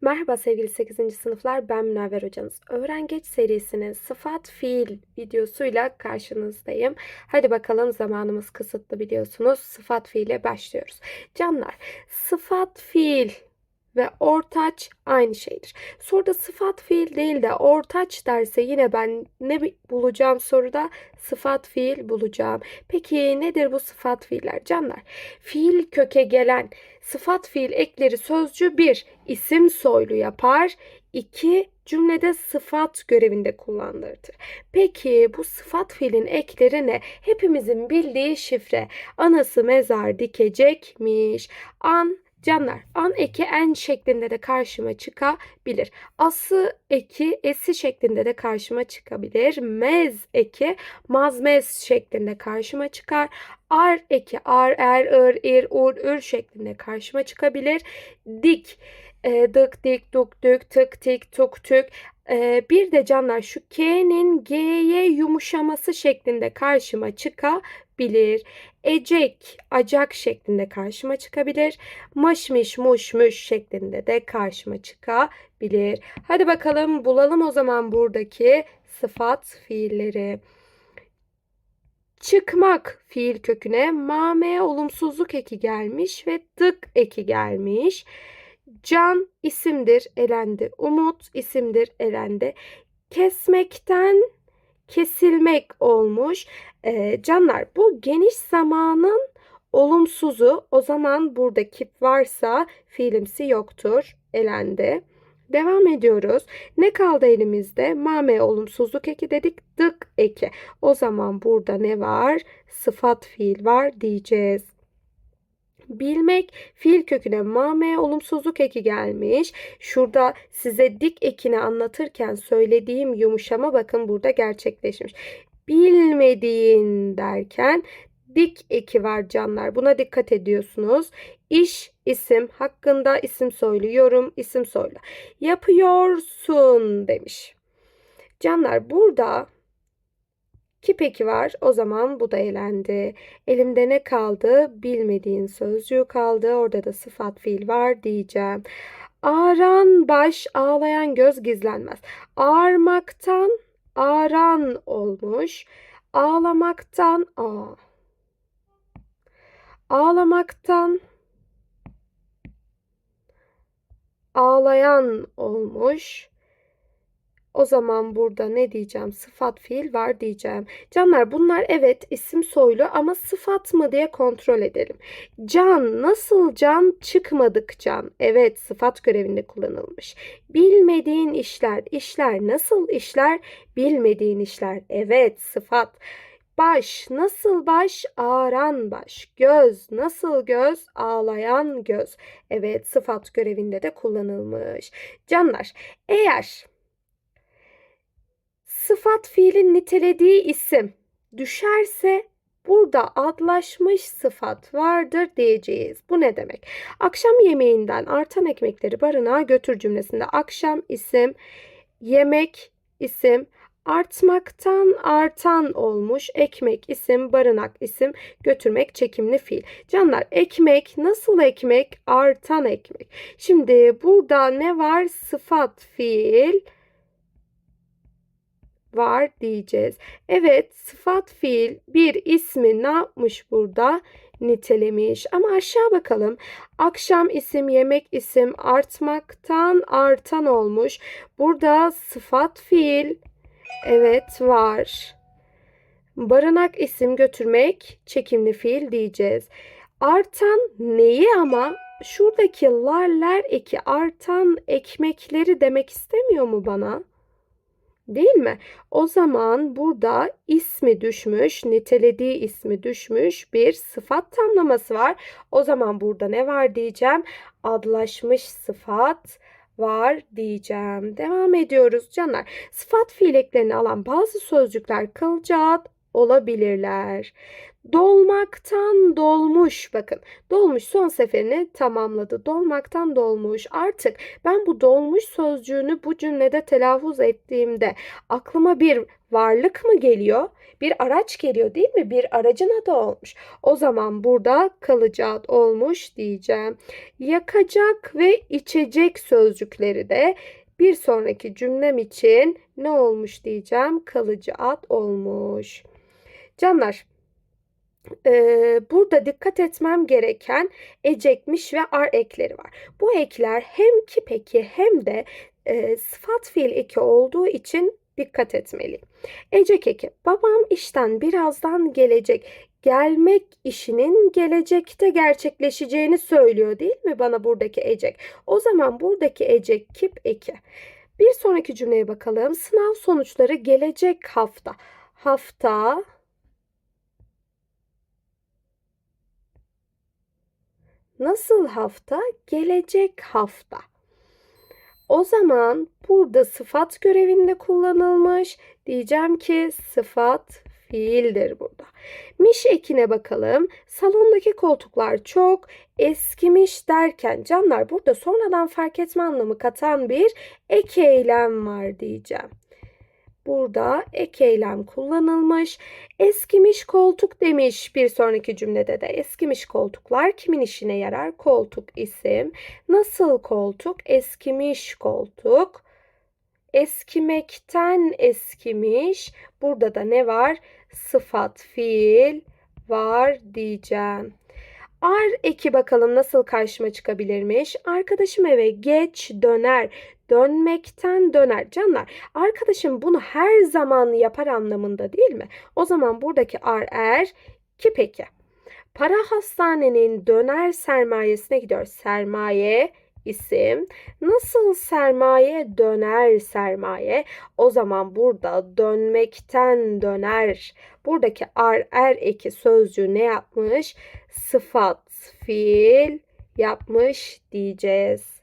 Merhaba sevgili 8. sınıflar ben Münevver hocanız. Öğren serisinin sıfat fiil videosuyla karşınızdayım. Hadi bakalım zamanımız kısıtlı biliyorsunuz. Sıfat fiile başlıyoruz. Canlar sıfat fiil ve ortaç aynı şeydir. Soruda sıfat fiil değil de ortaç derse yine ben ne bulacağım soruda? Sıfat fiil bulacağım. Peki nedir bu sıfat fiiller? Canlar fiil köke gelen sıfat fiil ekleri sözcü 1 isim soylu yapar. 2 cümlede sıfat görevinde kullanılır. Peki bu sıfat fiilin ekleri ne? Hepimizin bildiği şifre. Anası mezar dikecekmiş. An Canlar, an eki en şeklinde de karşıma çıkabilir. Ası eki esi şeklinde de karşıma çıkabilir. Mez eki mazmez şeklinde karşıma çıkar. Ar eki ar, er, ır, ir, ur, ür şeklinde karşıma çıkabilir. Dik, e, dık, dik, duk, dük, tık, tik, tuk, tük. E, bir de canlar şu K'nin G'ye yumuşaması şeklinde karşıma çıkabilir. Ecek, acak şeklinde karşıma çıkabilir. Mışmış, muşmuş şeklinde de karşıma çıkabilir. Hadi bakalım bulalım o zaman buradaki sıfat fiilleri. Çıkmak fiil köküne mame olumsuzluk eki gelmiş ve dık eki gelmiş. Can isimdir elendi. Umut isimdir elendi. Kesmekten kesilmek olmuş. Ee, canlar bu geniş zamanın olumsuzu o zaman burada kip varsa fiilimsi yoktur. Elendi. Devam ediyoruz. Ne kaldı elimizde? Mame olumsuzluk eki dedik. Dık eki. O zaman burada ne var? Sıfat fiil var diyeceğiz. Bilmek fiil köküne mame olumsuzluk eki gelmiş. Şurada size dik ekini anlatırken söylediğim yumuşama bakın burada gerçekleşmiş. Bilmediğin derken dik eki var canlar. Buna dikkat ediyorsunuz. İş, isim, hakkında isim soylu, yorum, isim soylu. Yapıyorsun demiş. Canlar burada ki peki var. O zaman bu da elendi. Elimde ne kaldı? Bilmediğin sözcüğü kaldı. Orada da sıfat fiil var diyeceğim. Ağran baş, ağlayan göz gizlenmez. Ağarmaktan ağran olmuş. Ağlamaktan aa. Ağlamaktan ağlayan olmuş. O zaman burada ne diyeceğim? Sıfat fiil var diyeceğim. Canlar bunlar evet isim soylu ama sıfat mı diye kontrol edelim. Can nasıl can çıkmadık can. Evet sıfat görevinde kullanılmış. Bilmediğin işler. işler nasıl işler? Bilmediğin işler. Evet sıfat. Baş nasıl baş? Ağaran baş. Göz nasıl göz? Ağlayan göz. Evet sıfat görevinde de kullanılmış. Canlar eğer sıfat fiilin nitelediği isim düşerse burada adlaşmış sıfat vardır diyeceğiz. Bu ne demek? Akşam yemeğinden artan ekmekleri barınağa götür cümlesinde akşam isim, yemek isim, artmaktan artan olmuş ekmek isim, barınak isim, götürmek çekimli fiil. Canlar ekmek nasıl ekmek? Artan ekmek. Şimdi burada ne var? Sıfat fiil var diyeceğiz. Evet sıfat fiil bir ismi ne yapmış burada? Nitelemiş. Ama aşağı bakalım. Akşam isim, yemek isim artmaktan artan olmuş. Burada sıfat fiil evet var. Barınak isim götürmek çekimli fiil diyeceğiz. Artan neyi ama? Şuradaki larler eki artan ekmekleri demek istemiyor mu bana? Değil mi? O zaman burada ismi düşmüş, nitelediği ismi düşmüş bir sıfat tamlaması var. O zaman burada ne var diyeceğim? Adlaşmış sıfat var diyeceğim. Devam ediyoruz canlar. Sıfat fiil eklerini alan bazı sözcükler kılcal olabilirler. Dolmaktan dolmuş. Bakın dolmuş son seferini tamamladı. Dolmaktan dolmuş. Artık ben bu dolmuş sözcüğünü bu cümlede telaffuz ettiğimde aklıma bir varlık mı geliyor? Bir araç geliyor değil mi? Bir aracın adı olmuş. O zaman burada kalıcı olmuş diyeceğim. Yakacak ve içecek sözcükleri de bir sonraki cümlem için ne olmuş diyeceğim? Kalıcı ad olmuş. Canlar, burada dikkat etmem gereken ecekmiş ve ar ekleri var. Bu ekler hem kip eki hem de sıfat fiil eki olduğu için dikkat etmeliyim. Ecek eki, babam işten birazdan gelecek. Gelmek işinin gelecekte gerçekleşeceğini söylüyor değil mi bana buradaki ecek? O zaman buradaki ecek kip eki. Bir sonraki cümleye bakalım. Sınav sonuçları gelecek hafta. Hafta Nasıl hafta? Gelecek hafta. O zaman burada sıfat görevinde kullanılmış. Diyeceğim ki sıfat fiildir burada. Miş ekine bakalım. Salondaki koltuklar çok eskimiş derken canlar burada sonradan fark etme anlamı katan bir ek eylem var diyeceğim. Burada ek eylem kullanılmış. Eskimiş koltuk demiş bir sonraki cümlede de. Eskimiş koltuklar kimin işine yarar? Koltuk isim. Nasıl koltuk? Eskimiş koltuk. Eskimekten eskimiş. Burada da ne var? Sıfat fiil var diyeceğim. Ar eki bakalım nasıl karşıma çıkabilirmiş. Arkadaşım eve geç döner. Dönmekten döner. Canlar arkadaşım bunu her zaman yapar anlamında değil mi? O zaman buradaki ar er ki peki. Para hastanenin döner sermayesine gidiyor. Sermaye isim. Nasıl sermaye döner sermaye? O zaman burada dönmekten döner. Buradaki ar er eki sözcüğü ne yapmış? Sıfat, fiil yapmış diyeceğiz.